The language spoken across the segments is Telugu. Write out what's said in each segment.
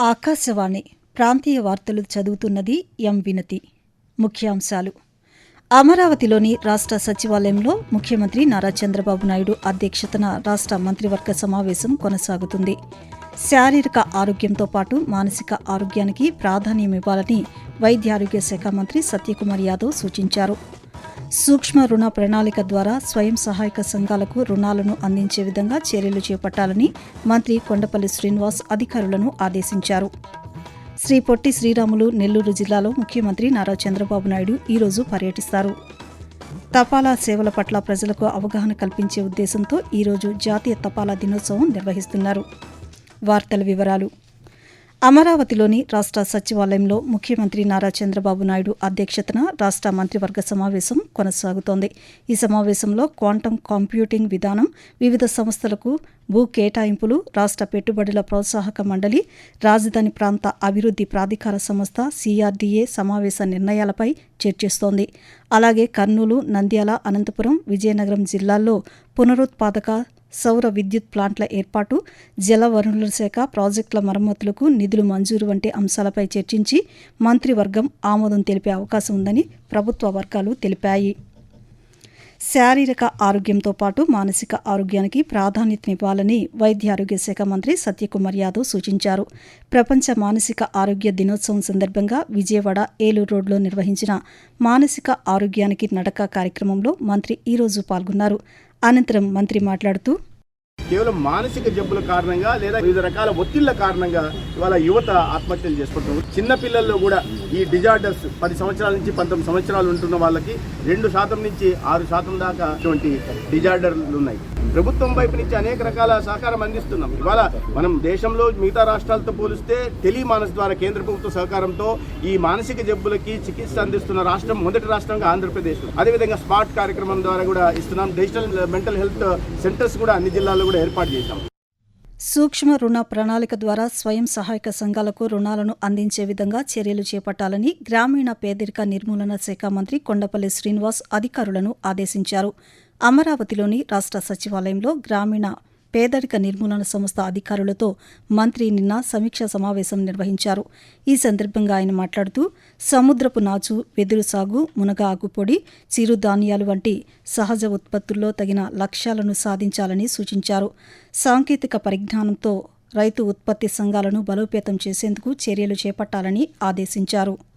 ఆకాశవాణి ప్రాంతీయ వార్తలు చదువుతున్నది ఎం వినతి. ముఖ్యాంశాలు. అమరావతిలోని రాష్ట్ర సచివాలయంలో ముఖ్యమంత్రి నారా చంద్రబాబు నాయుడు అధ్యక్షతన రాష్ట్ర మంత్రివర్గ సమావేశం కొనసాగుతుంది. శారీరక ఆరోగ్యంతో పాటు మానసిక ఆరోగ్యానికి ప్రాధాన్యమివ్వాలని వైద్య ఆరోగ్య శాఖ మంత్రి సత్యకుమార్ యాదవ్ సూచించారు. సూక్ష్మ రుణ ప్రణాళిక ద్వారా స్వయం సహాయక సంఘాలకు రుణాలను అందించే విధంగా చర్యలు చేపట్టాలని మంత్రి కొండపల్లి శ్రీనివాస్ అధికారులను ఆదేశించారు. శ్రీ పొట్టి శ్రీరాములు నెల్లూరు జిల్లాలో ముఖ్యమంత్రి నారా చంద్రబాబు నాయుడు ఈరోజు పర్యటిస్తారు. తపాలా సేవల పట్ల ప్రజలకు అవగాహన కల్పించే ఉద్దేశంతో ఈరోజు జాతీయ తపాలా దినోత్సవం నిర్వహిస్తున్నారు. వార్తల వివరాలు. అమరావతిలోని రాష్ట్ర సచివాలయంలో ముఖ్యమంత్రి నారా చంద్రబాబు నాయుడు అధ్యక్షతన రాష్ట్ర మంత్రివర్గ సమావేశం కొనసాగుతోంది. ఈ సమావేశంలో క్వాంటం కంప్యూటింగ్ విధానం వివిధ సంస్థలకు భూ కేటాయింపులు రాష్ట్ర పెట్టుబడుల ప్రోత్సాహక మండలి రాజధాని ప్రాంత అభివృద్ధి ప్రాధికార సంస్థ సిఆర్డీఏ సమావేశ నిర్ణయాలపై చర్చిస్తోంది. అలాగే కర్నూలు నంద్యాల అనంతపురం విజయనగరం జిల్లాల్లో పునరుత్పాదక సౌర విద్యుత్ ప్లాంట్ల ఏర్పాటు జల వనరుల శాఖ ప్రాజెక్టుల మరమ్మతులకు నిధులు మంజూరు వంటి అంశాలపై చర్చించి మంత్రివర్గం ఆమోదం తెలిపే అవకాశం ఉందని ప్రభుత్వ వర్గాలు తెలిపాయి. శారీరక ఆరోగ్యంతో పాటు మానసిక ఆరోగ్యానికి ప్రాధాన్యతనివ్వాలని వైద్య ఆరోగ్య శాఖ మంత్రి సత్యకుమార్ యాదవ్ సూచించారు. ప్రపంచ మానసిక ఆరోగ్య దినోత్సవం సందర్భంగా విజయవాడ ఏలూరు రోడ్లో నిర్వహించిన మానసిక ఆరోగ్యానికి నడక కార్యక్రమంలో మంత్రి ఈరోజు పాల్గొన్నారు. అనంతరం మంత్రి మాట్లాడుతూ కేవలం మానసిక జబ్బుల కారణంగా లేదా వివిధ రకాల ఒత్తిళ్ళ కారణంగా ఇవాళ యువత ఆత్మహత్యలు చేసుకుంటున్నారు. చిన్న పిల్లల్లో కూడా ఈ డిజార్డర్స్ పది సంవత్సరాల నుంచి పంతొమ్మిది సంవత్సరాలు ఉంటున్న వాళ్ళకి రెండు శాతం నుంచి ఆరు శాతం దాకా ఇటువంటి డిజార్డర్లు ఉన్నాయి. ప్రభుత్వం వైపు నుంచి అనేక రకాల సహకారం అందిస్తున్నాం. ఇవాళ మనం దేశంలో మిగతా రాష్ట్రాలతో పోలిస్తే టెలిమానస్ ద్వారా కేంద్ర ప్రభుత్వ సహకారంతో ఈ మానసిక జబ్బులకి చికిత్స అందిస్తున్న రాష్ట్రం మొదటి రాష్ట్రంగా ఆంధ్రప్రదేశ్. అదేవిధంగా స్మార్ట్ కార్యక్రమం ద్వారా కూడా ఇస్తున్నాం. డిజిటల్ మెంటల్ హెల్త్ సెంటర్స్ కూడా అన్ని జిల్లాల్లో కూడా ఏర్పాటు చేశాం. సూక్ష్మ రుణ ప్రణాళిక ద్వారా స్వయం సహాయక సంఘాలకు రుణాలను అందించే విధంగా చర్యలు చేపట్టాలని గ్రామీణ పేదరిక నిర్మూలన శాఖ మంత్రి కొండపల్లి శ్రీనివాస్ అధికారులను ఆదేశించారు. అమరావతిలోని రాష్ట్ర సచివాలయంలో గ్రామీణ పేదరిక నిర్మూలన సంస్థ అధికారులతో మంత్రి నిన్న సమీక్షా సమావేశం నిర్వహించారు. ఈ సందర్భంగా ఆయన మాట్లాడుతూ సముద్రపు నాచు వెదురు సాగు మునగ ఆకుపొడి చిరుధాన్యాలు వంటి సహజ ఉత్పత్తుల్లో తగిన లక్ష్యాలను సాధించాలని సూచించారు. సాంకేతిక పరిజ్ఞానంతో రైతు ఉత్పత్తి సంఘాలను బలోపేతం చేసేందుకు చర్యలు చేపట్టాలని ఆదేశించారు.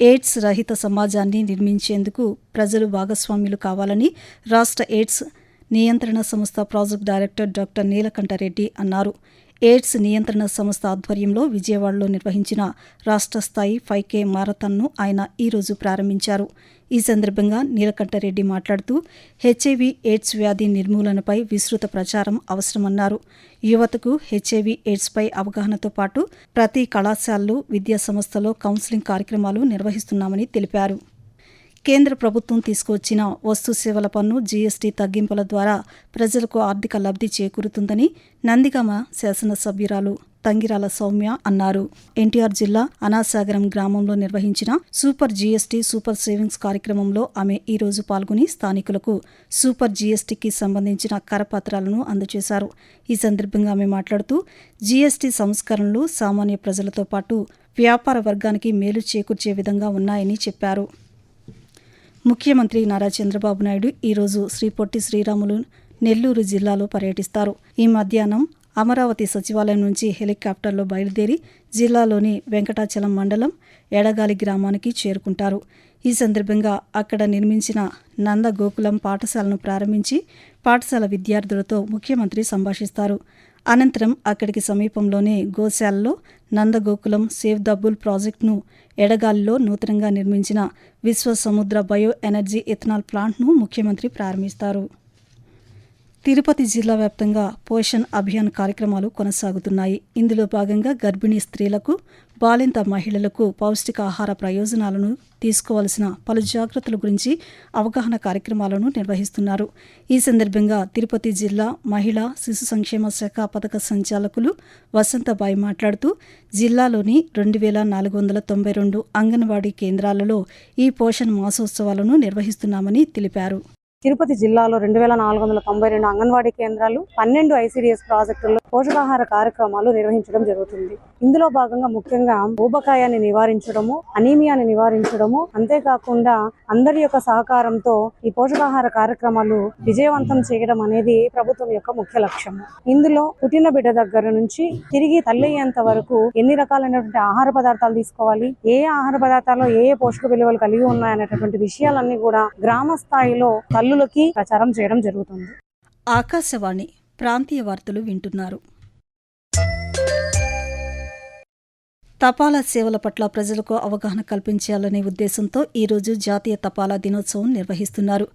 ఎయిడ్స్ రహిత సమాజాన్ని నిర్మించేందుకు ప్రజలు భాగస్వామ్యులు కావాలని రాష్ట్ర ఎయిడ్స్ నియంత్రణ సంస్థ ప్రాజెక్ట్ డైరెక్టర్ డాక్టర్ నీలకంఠరెడ్డి అన్నారు. ఎయిడ్స్ నియంత్రణ సంస్థ ఆధ్వర్యంలో విజయవాడలో నిర్వహించిన రాష్ట్ర స్థాయి ఫైవ్ కే మారథాన్ను ఆయన ఈరోజు ప్రారంభించారు. ఈ సందర్భంగా నీలకంఠరెడ్డి మాట్లాడుతూ హెచ్ఐవి ఎయిడ్స్ వ్యాధి నిర్మూలనపై విస్తృత ప్రచారం అవసరమన్నారు. యువతకు హెచ్ఐవి ఎయిడ్స్పై అవగాహనతో పాటు ప్రతి కళాశాలలు విద్యా సంస్థలో కౌన్సిలింగ్ కార్యక్రమాలు నిర్వహిస్తున్నామని తెలిపారు. కేంద్ర ప్రభుత్వం తీసుకువచ్చిన వస్తు సేవల పన్ను జీఎస్టీ తగ్గింపుల ద్వారా ప్రజలకు ఆర్థిక లబ్ధి చేకూరుతుందని నందిగామ శాసనసభ్యురాలు తంగిరాల సౌమ్య అన్నారు. ఎన్టీఆర్ జిల్లా అనాసాగరం గ్రామంలో నిర్వహించిన సూపర్ జీఎస్టీ సూపర్ సేవింగ్స్ కార్యక్రమంలో ఆమె ఈ రోజు పాల్గొని స్థానికులకు సూపర్ జీఎస్టీకి సంబంధించిన కరపత్రాలను అందజేశారు. ఈ సందర్భంగా ఆమె మాట్లాడుతూ జీఎస్టీ సంస్కరణలు సామాన్య ప్రజలతో పాటు వ్యాపార వర్గానికి మేలు చేకూర్చే విధంగా ఉన్నాయని చెప్పారు. ముఖ్యమంత్రి నారా చంద్రబాబు నాయుడు ఈరోజు శ్రీ పొట్టి శ్రీరాములు నెల్లూరు జిల్లాలో పర్యటిస్తారు. ఈ మధ్యాహ్నం అమరావతి సచివాలయం నుంచి హెలికాప్టర్లో బయలుదేరి జిల్లాలోని వెంకటాచలం మండలం ఎడగాలి గ్రామానికి చేరుకుంటారు. ఈ సందర్భంగా అక్కడ నిర్మించిన నంద గోకులం పాఠశాలను ప్రారంభించి పాఠశాల విద్యార్థులతో ముఖ్యమంత్రి సంభాషిస్తారు. అనంతరం అక్కడికి సమీపంలోనే గోశాలలో నందగోకులం సేవ్ దబ్బుల్ ప్రాజెక్టును ఎడగాలిలో నూతనంగా నిర్మించిన విశ్వ సముద్ర బయో ఎనర్జీ ఇథనాల్ ప్లాంట్ను ముఖ్యమంత్రి ప్రారంభిస్తారు. తిరుపతి జిల్లా వ్యాప్తంగా పోషణ్ అభియాన్ కార్యక్రమాలు కొనసాగుతున్నాయి. ఇందులో భాగంగా గర్భిణీ స్త్రీలకు బాలింత మహిళలకు పౌష్టికాహార ప్రయోజనాలను తీసుకోవాల్సిన పలు జాగ్రత్తల గురించి అవగాహన కార్యక్రమాలను నిర్వహిస్తున్నారు. ఈ సందర్భంగా తిరుపతి జిల్లా మహిళా శిశు సంక్షేమ శాఖ పథక సంచాలకులు వసంతబాయి మాట్లాడుతూ జిల్లాలోని రెండు వేల నాలుగు వందల తొంభై రెండు అంగన్వాడీ కేంద్రాలలో ఈ పోషణ మాసోత్సవాలను నిర్వహిస్తున్నామని తెలిపారు. తిరుపతి జిల్లాలో రెండు వేల నాలుగు వందల తొంభై రెండు అంగన్వాడీ కేంద్రాలు పన్నెండు ఐసీడీఎస్ ప్రాజెక్టుల్లో పోషకాహార కార్యక్రమాలు నిర్వహించడం జరుగుతుంది. ఇందులో భాగంగా ముఖ్యంగా ఊబకాయాన్ని నివారించడము అనీమియాని నివారించడము అంతేకాకుండా అందరి యొక్క సహకారంతో ఈ పోషకాహార కార్యక్రమాలు విజయవంతం చేయడం అనేది ప్రభుత్వం యొక్క ముఖ్య లక్ష్యం ఇందులో పుట్టిన బిడ్డ దగ్గర నుంచి తిరిగి తల్లి అయ్యేంత వరకు ఎన్ని రకాలైనటువంటి ఆహార పదార్థాలు తీసుకోవాలి ఏ ఆహార పదార్థాల్లో ఏ ఏ పోషక విలువలు కలిగి ఉన్నాయనేటటువంటి విషయాలన్నీ కూడా గ్రామ స్థాయిలో తల్లులకి ప్రచారం చేయడం జరుగుతుంది. ఆకాశవాణి ప్రాంతీయ వార్తలు వింటున్నారు. తపాలా సేవల పట్ల ప్రజలకు అవగాహన కల్పించాలనే ఉద్దేశంతో ఈరోజు జాతీయ తపాలా దినోత్సవం నిర్వహిస్తున్నారు.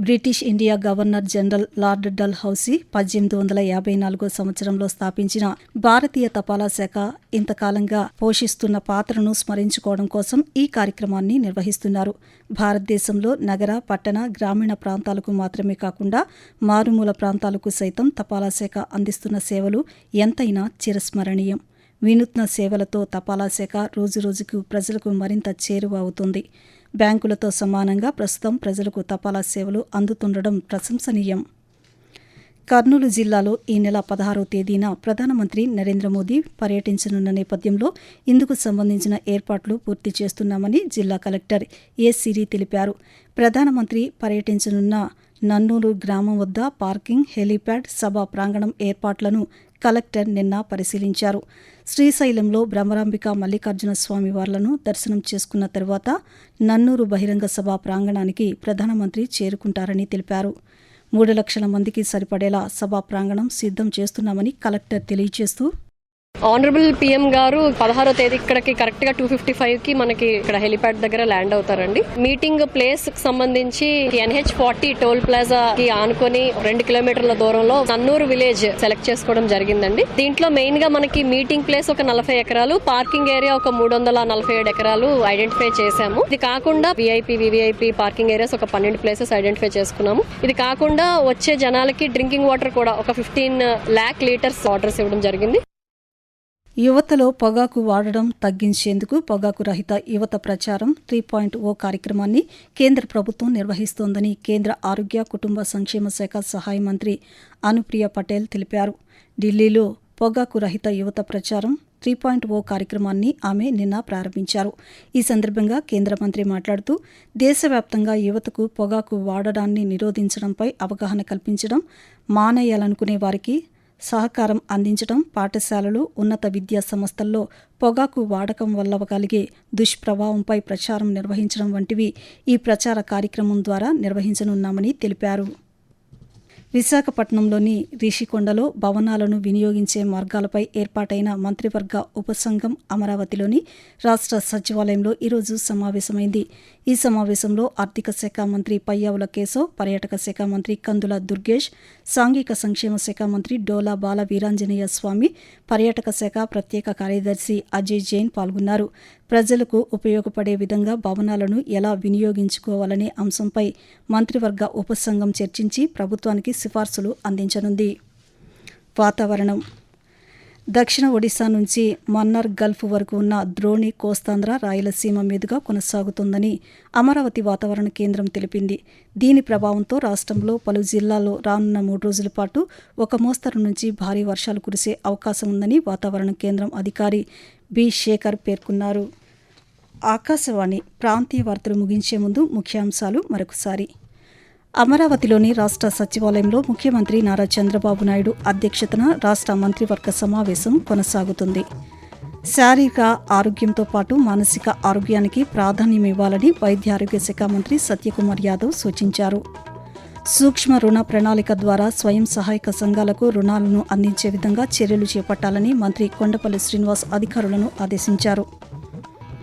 British India governor general lord Dalhousie పద్దెనిమిది వందల యాభై నాలుగో సంవత్సరంలో స్థాపించిన భారతీయ తపాలా శాఖ ఇంతకాలంగా పోషిస్తున్న పాత్రను స్మరించుకోవడం కోసం ఈ కార్యక్రమాన్ని నిర్వహిస్తున్నారు. భారతదేశంలో నగర పట్టణ గ్రామీణ ప్రాంతాలకు మాత్రమే కాకుండా మారుమూల ప్రాంతాలకు సైతం తపాలా శాఖ అందిస్తున్న సేవలు ఎంతైనా చిరస్మరణీయం. వినూత్న సేవలతో తపాలా శాఖ రోజురోజుకు ప్రజలకు మరింత చేరువ అవుతుంది. బ్యాంకులతో సమానంగా ప్రస్తుతం ప్రజలకు తపాలా సేవలు అందుతుండడం ప్రశంసనీయం. కర్నూలు జిల్లాలో ఈ నెల పదహారవ తేదీన ప్రధానమంత్రి నరేంద్ర మోదీ పర్యటించనున్న నేపథ్యంలో ఇందుకు సంబంధించిన ఏర్పాట్లు పూర్తి చేస్తున్నామని జిల్లా కలెక్టర్ ఏ సిరి తెలిపారు. ప్రధానమంత్రి పర్యటించనున్న నన్నూరు గ్రామం వద్ద పార్కింగ్ హెలీప్యాడ్ సభా ప్రాంగణం ఏర్పాట్లను కలెక్టర్ నిన్న పరిశీలించారు. శ్రీశైలంలో బ్రహ్మరాంబిక మల్లికార్జున స్వామి వార్లను దర్శనం చేసుకున్న తర్వాత నన్నూరు బహిరంగ సభ ప్రాంగణానికి ప్రధానమంత్రి చేరుకుంటారని తెలిపారు. మూడు లక్షల మందికి సరిపడేలా సభా ప్రాంగణం సిద్ధం చేస్తున్నామని కలెక్టర్ తెలియజేస్తూ ఆనరబుల్ పిఎం గారు పదహారో తేదీ ఇక్కడికి కరెక్ట్గా టూ ఫిఫ్టీ ఫైవ్కి మనకి ఇక్కడ హెలిప్యాడ్ దగ్గర ల్యాండ్ అవుతారండి. మీటింగ్ ప్లేస్కి సంబంధించి ఎన్హెచ్ ఫార్టీ టోల్ ప్లాజా కి ఆనుకొని రెండు కిలోమీటర్ల దూరంలో నన్నూరు విలేజ్ సెలెక్ట్ చేసుకోవడం జరిగిందండి. దీంట్లో మెయిన్గా మనకి మీటింగ్ ప్లేస్ ఒక నలభై ఎకరాలు పార్కింగ్ ఏరియా ఒక మూడు వందల నలభై ఏడు ఎకరాలు ఐడెంటిఫై చేశాము. ఇది కాకుండా విఐపి వివిఐపి పార్కింగ్ ఏరియాస్ ఒక పన్నెండు ప్లేసెస్ ఐడెంటిఫై చేసుకున్నాము. ఇది కాకుండా వచ్చే జనాలకి డ్రింకింగ్ వాటర్ కూడా ఒక ఫిఫ్టీన్ ల్యాక్ లీటర్స్ వాటర్స్ ఇవ్వడం జరిగింది. యువతలో పొగాకు వాడడం తగ్గించేందుకు పొగాకు రహిత యువత ప్రచారం త్రీ పాయింట్ ఓ కార్యక్రమాన్ని కేంద్ర ప్రభుత్వం నిర్వహిస్తోందని కేంద్ర ఆరోగ్య కుటుంబ సంక్షేమ శాఖ సహాయ మంత్రి అనుప్రియ పటేల్ తెలిపారు. ఢిల్లీలో పొగాకు రహిత యువత ప్రచారం త్రీ పాయింట్ ఓ కార్యక్రమాన్ని ఆమె నిన్న ప్రారంభించారు. ఈ సందర్భంగా కేంద్ర మంత్రి మాట్లాడుతూ దేశవ్యాప్తంగా యువతకు పొగాకు వాడడాన్ని నిరోధించడంపై అవగాహన కల్పించడం మానేయాలనుకునే వారికి సహకారం అందించడం పాఠశాలలు ఉన్నత విద్యా సంస్థల్లో పొగాకు వాడకం వల్ల కలిగే దుష్ప్రభావంపై ప్రచారం నిర్వహించడం వంటివి ఈ ప్రచార కార్యక్రమం ద్వారా నిర్వహించనున్నామని తెలిపారు. విశాఖపట్నంలోని రిషికొండలో భవనాలను వినియోగించే మార్గాలపై ఏర్పాటైన మంత్రివర్గ ఉపసంఘం అమరావతిలోని రాష్ట్ర సచివాలయంలో ఈరోజు సమావేశమైంది. ఈ సమావేశంలో ఆర్థిక శాఖ మంత్రి పయ్యావుల కేశవ్ పర్యాటక శాఖ మంత్రి కందుల దుర్గేష్ సాంఘిక సంక్షేమ శాఖ మంత్రి డోలా బాల వీరాంజనేయ స్వామి పర్యాటక శాఖ ప్రత్యేక కార్యదర్శి అజయ్ జైన్ పాల్గొన్నారు. ప్రజలకు ఉపయోగపడే విధంగా భవనాలను ఎలా వినియోగించుకోవాలనే అంశంపై మంత్రివర్గ ఉపసంఘం చర్చించి ప్రభుత్వానికి సిఫార్సులు అందించనుంది. వాతావరణం. దక్షిణ ఒడిశా నుంచి మన్నార్ గల్ఫ్ వరకు ఉన్న ద్రోణి కోస్తాంధ్ర రాయలసీమ మీదుగా కొనసాగుతుందని అమరావతి వాతావరణ కేంద్రం తెలిపింది. దీని ప్రభావంతో రాష్ట్రంలో పలు జిల్లాల్లో రానున్న మూడు రోజుల పాటు ఒక మోస్తరు నుంచి భారీ వర్షాలు కురిసే అవకాశం ఉందని వాతావరణ కేంద్రం అధికారి బి శేఖర్ పేర్కొన్నారు. ఆకాశవాణి ప్రాంతీయ వార్తలు ముగించే ముందు ముఖ్యాంశాలు మరొకసారి. అమరావతిలోని రాష్ట్ర సచివాలయంలో ముఖ్యమంత్రి నారా చంద్రబాబు నాయుడు అధ్యక్షతన రాష్ట్ర మంత్రివర్గ సమావేశం కొనసాగుతుంది. శారీరక ఆరోగ్యంతో పాటు మానసిక ఆరోగ్యానికి ప్రాధాన్యం ఇవ్వాలని వైద్య ఆరోగ్య శాఖ మంత్రి సత్యకుమార్ యాదవ్ సూచించారు. సూక్ష్మ రుణ ప్రణాళిక ద్వారా స్వయం సహాయక సంఘాలకు రుణాలను అందించే విధంగా చర్యలు చేపట్టాలని మంత్రి కొండపల్లి శ్రీనివాస్ అధికారులను ఆదేశించారు.